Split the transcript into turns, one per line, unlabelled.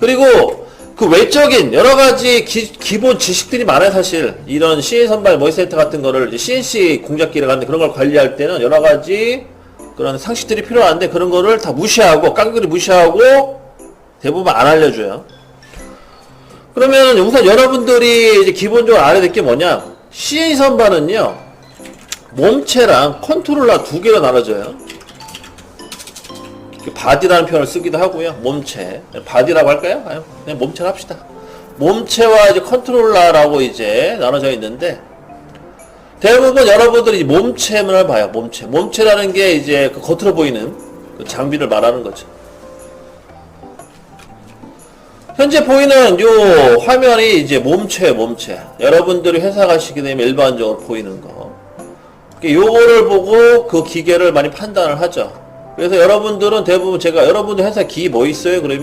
그리고 그 외적인 여러 가지 기, 기본 지식들이 많아요 사실 이런 CN 선발 모이센터 같은 거를 CNC 공작기를 하는데 그런 걸 관리할 때는 여러 가지 그런 상식들이 필요한데 그런 거를 다 무시하고 깡그리 무시하고 대부분 안 알려줘요. 그러면 우선 여러분들이 이제 기본적으로 알아야 될 게 뭐냐 CN 선발은요 몸체랑 컨트롤러 두 개로 나눠져요. 그 바디라는 표현을 쓰기도 하고요. 몸체. 바디라고 할까요? 그냥 몸체로 합시다. 몸체와 이제 컨트롤러라고 이제 나눠져 있는데 대부분 여러분들이 몸체를 봐요. 몸체. 몸체라는 게 이제 그 겉으로 보이는 그 장비를 말하는 거죠. 현재 보이는 요 화면이 이제 몸체, 몸체. 여러분들이 회사 가시게 되면 일반적으로 보이는 거. 요거를 보고 그 기계를 많이 판단을 하죠. 그래서 여러분들은 대부분 제가 여러분들 회사 기 뭐 있어요? 그러면